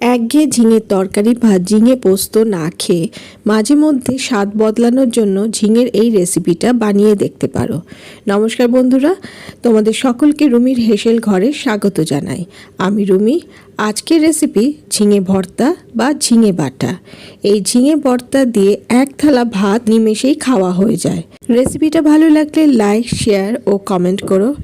একঘেয়ে ঝিঙের তরকারি বা ঝিঙে পোস্ত না খেয়ে মাঝে মধ্যে স্বাদ বদলানোর জন্য ঝিঙের এই রেসিপিটা বানিয়ে দেখতে পারো। নমস্কার বন্ধুরা, তোমাদের সকলকে রুমির হেসেল ঘরে স্বাগত জানাই। আমি রুমি আজকের রেসিপি ঝিঙে ভর্তা বা ঝিঙে বাটা। এই ঝিঙে ভর্তা দিয়ে এক থালা ভাত নিমেষেই খাওয়া হয়ে যায়। রেসিপিটা ভালো লাগলে লাইক শেয়ার ও কমেন্ট করো।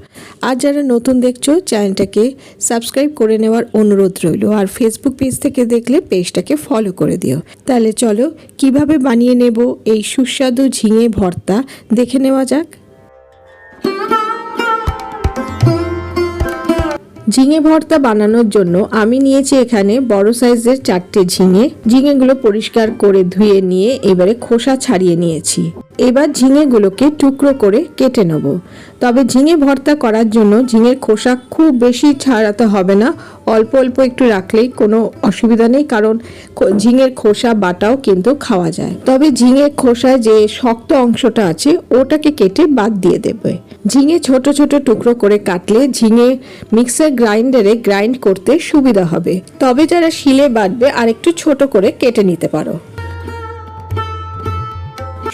আর যারা নতুন দেখছ চ্যানেলটাকে সাবস্ক্রাইব করে নেওয়ার অনুরোধ রইল। আর ফেসবুক পেজ থেকে দেখলে পেজটাকে ফলো করে দিও। তাহলে চলো, কীভাবে বানিয়ে নেব এই সুস্বাদু ঝিঙে ভর্তা? দেখে নেওয়া যাক। ঝিঙে ভর্তা বানানোর জন্য আমি নিয়েছি এখানে বড় সাইজের চারটে ঝিঙে। ঝিঙেগুলো পরিষ্কার করে ধুয়ে নিয়ে এবারে খোসা ছাড়িয়ে নিয়েছি। এবার ঝিঙেগুলোকে টুকরো করে কেটে নেব। তবে ঝিঙে ভর্তা করার জন্য ঝিঙের খোসা খুব বেশি ছাড়াতে হবে না। অল্প অল্প একটু রাখলেই কোনো অসুবিধা নেই, কারণ ঝিঙের খোসা বাটাও কিন্তু খাওয়া যায়। তবে ঝিঙের খোসায় যে শক্ত অংশটা আছে, ওটাকে কেটে বাদ দিয়ে দেবে। ঝিঙে ছোট ছোট টুকরো করে কাটলে ঝিঙে মিক্সার গ্রাইন্ডারে গ্রাইন্ড করতে সুবিধা হবে। তবে যারা শিলে বাটবে আর একটু ছোট করে কেটে নিতে পারো।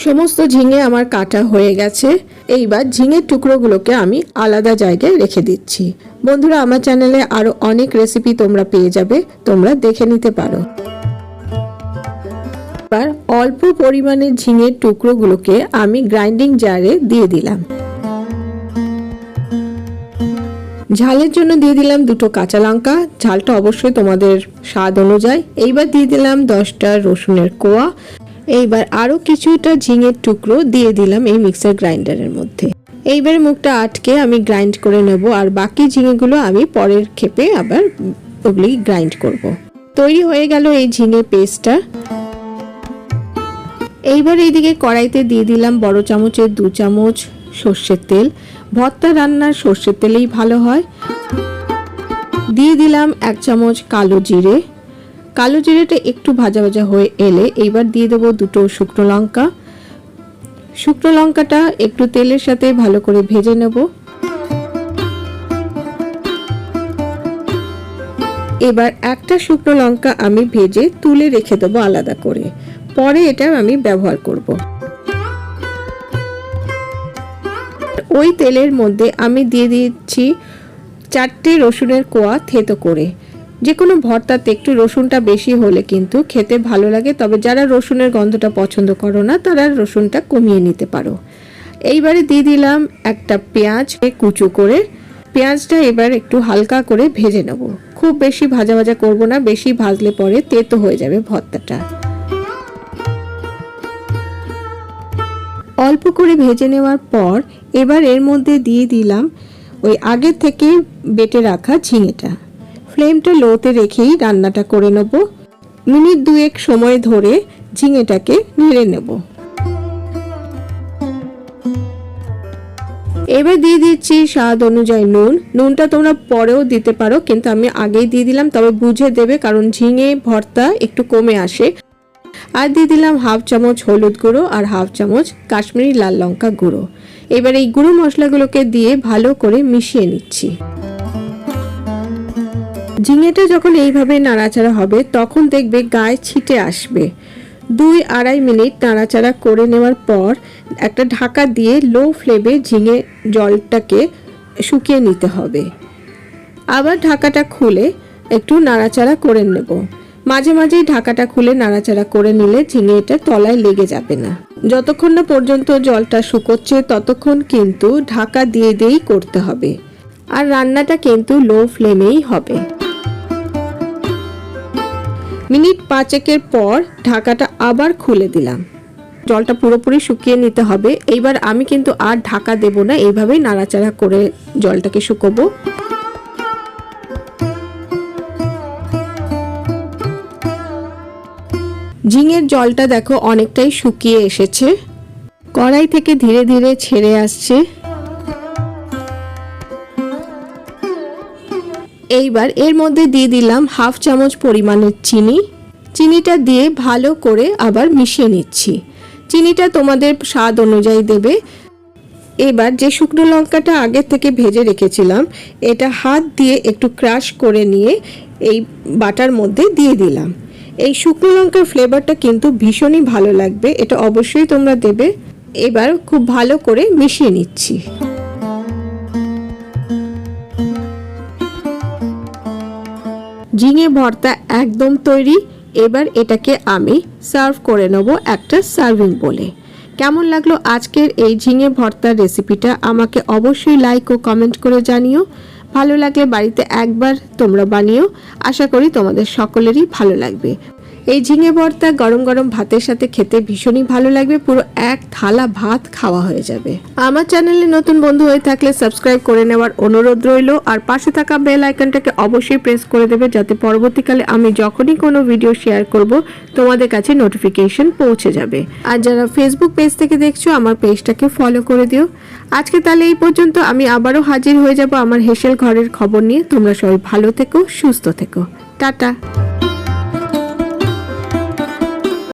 সমস্ত ঝিঙে আমার কাটা হয়ে গেছে। এইবার ঝিঙের টুকরোগুলোকে আমি আলাদা জায়গায় রেখে দিচ্ছি। বন্ধুরা, আমার চ্যানেলে আরও অনেক রেসিপি তোমরা পেয়ে যাবে। তোমরা দেখে নিতে পারো। এবার অল্প পরিমাণে ঝিঙের টুকরোগুলোকে আমি গ্রাইন্ডিং জারে দিয়ে দিলাম। ঝালের জন্য দিয়ে দিলাম দুটো কাঁচা লঙ্কা। ঝালটা অবশ্যই তোমাদের স্বাদ অনুযায়ী। এইবার দিয়ে দিলাম দশটা রসুনের কোয়া। এইবার আরও কিছুটা ঝিঙের টুকরো দিয়ে দিলাম এই মিক্সার গ্রাইন্ডারের মধ্যে। এইবার মুখটা আটকে আমি গ্রাইন্ড করে নেব, আর বাকি ঝিঙেগুলো আমি পরের ক্ষেপে আবার ওগুলি গ্রাইন্ড করব। তৈরি হয়ে গেল এই ঝিঙে পেস্টটা। এইবার এইদিকে কড়াইতে দিয়ে দিলাম বড় চামচের দু চামচ সর্ষের তেল। ভর্তা রান্নার সর্ষের তেলেই ভালো হয়। দিয়ে দিলাম এক চামচ কালো জিরে। কালো জিরেটা একটু ভাজা ভাজা হয়ে এলে এইবার দিয়ে দেবো দুটো শুকনো লঙ্কা। শুকনো লঙ্কাটা একটু তেলের সাথে ভালো করে ভেজে নেব। এবার একটা শুকনো লঙ্কা আমি ভেজে তুলে রেখে দেবো আলাদা করে। পরে এটা আমি ব্যবহার করব। ওই তেলের মধ্যে আমি দিয়ে দিচ্ছি চারটে রসুনের কোয়া থেতো করে। যে কোনো ভর্তাতে একটু রসুনটা বেশি হলে কিন্তু খেতে ভালো লাগে, তবে যারা রসুনের গন্ধটা পছন্দ করো না, তারা রসুনটা কমিয়ে নিতে পারো। এইবারে দিয়ে দিলাম একটা পেঁয়াজ কুচু করে। পেঁয়াজটা এবার একটু হালকা করে ভেজে নেব। খুব বেশি ভাজা ভাজা করব না, বেশি ভাজলে পরে তেতো হয়ে যাবে ভর্তাটা। অল্প করে ভেজে নেওয়ার পর এবার এর মধ্যে দিয়ে দিলাম ওই আগে থেকে বেটে রাখা ঝিঙেটা। ফ্লেমটা লোতে রেখেই রান্নাটা করে নেব। মিনিট দুয়েক সময় ধরে ঝিঙেটাকে নেড়ে নেব। এবার দিয়ে দিচ্ছি স্বাদ অনুযায়ী নুন। নুনটা তোমরা পরেও দিতে পারো, কিন্তু আমি আগেই দিয়ে দিলাম, তবে বুঝে দেবে কারণ ঝিঙে ভর্তা একটু কমে আসে। আর দিয়ে দিলাম হাফ চামচ হলুদ গুঁড়ো আর হাফ চামচ কাশ্মীরি লাল লঙ্কা গুঁড়ো। এবার এই গুঁড়ো মশলাগুলোকে দিয়ে ভালো করে মিশিয়ে নিচ্ছি। ঝিঙেটা যখন এইভাবে নাড়াচাড়া হবে, তখন দেখবে গায়ে ছিটে আসবে। দুই আড়াই মিনিট নাড়াচাড়া করে নেওয়ার পর একটা ঢাকা দিয়ে লো ফ্লেমে ঝিঙে জলটাকে শুকিয়ে নিতে হবে। আবার ঢাকাটা খুলে একটু নাড়াচাড়া করে নেব। মাঝে মাঝেই ঢাকাটা খুলে নাড়াচাড়া করে নিলে ঝিঙে এটা তলায় লেগে যাবে না। যতক্ষণ না পর্যন্ত জলটা শুকোচ্ছে, ততক্ষণ কিন্তু ঢাকা দিয়ে দিয়েই করতে হবে। আর রান্নাটা কিন্তু লো ফ্লেমেই হবে। মিনিট পাঁচেকের পর ঢাকাটা আবার খুলে দিলাম। জলটা পুরোপুরি শুকিয়ে নিতে হবে। এইবার আমি কিন্তু আর ঢাকা দেব না। এইভাবেই নাড়াচাড়া করে জলটাকে শুকোবো। ঝিঙের জলটা দেখো অনেকটাই শুকিয়ে এসেছে। কড়াই থেকে ধীরে ধীরে ছেড়ে আসছে। এইবার এর মধ্যে দিয়ে দিলাম হাফ চামচ পরিমাণের চিনি। চিনিটা দিয়ে ভালো করে আবার মিশিয়ে নিচ্ছি। চিনিটা তোমাদের স্বাদ অনুযায়ী দেবে। এবার যে শুকনো লঙ্কাটা আগে থেকে ভেজে রেখেছিলাম, এটা হাত দিয়ে একটু ক্রাশ করে নিয়ে এই বাটার মধ্যে দিয়ে দিলাম। এই শুকনো লঙ্কার ফ্লেভারটা কিন্তু ভীষণই ভালো লাগবে, এটা অবশ্যই তোমরা দেবে। এবার খুব ভালো করে মিশিয়ে নিচ্ছি। ঝিঙে ভর্তা একদম তৈরি। এবার এটাকে আমি সার্ভ করে নেব একটা সার্ভিং বলে। কেমন লাগল আজকের এই ঝিঙে ভর্তার রেসিপিটা? আমাকে অবশ্যই লাইক ও কমেন্ট করে জানিও। ভালো লাগলে বাড়িতে একবার তোমরা বানিও। আশা করি তোমাদের সকলেরই ভালো লাগবে। এই ঝিঙে ভর্তা গরম গরম ভাতের সাথে খেতে ভীষণই ভালো লাগবে। পুরো থালা ভাত খাওয়া হয়ে যাবে। আমার চ্যানেলে নতুন বন্ধু হয়ে থাকলে সাবস্ক্রাইব করে নেওয়ার অনুরোধ রইল, আর পাশে থাকা বেল আইকনটাকে অবশ্যই প্রেস করে দেবে যাতে পরবর্তীকালে আমি যখনই কোনো ভিডিও শেয়ার করব, তোমাদের কাছে নোটিফিকেশন পৌঁছে যাবে। আর যারা ফেসবুক পেজ থেকে দেখছ, আমার পেজটাকে ফলো করে দিও। আজকে তাহলে এই পর্যন্ত, আমি আবারও হাজির হয়ে যাব আমার হেসেল ঘরের খবর নিয়ে। তোমরা সবাই ভালো থেকো, সুস্থ থেকো। টাটা।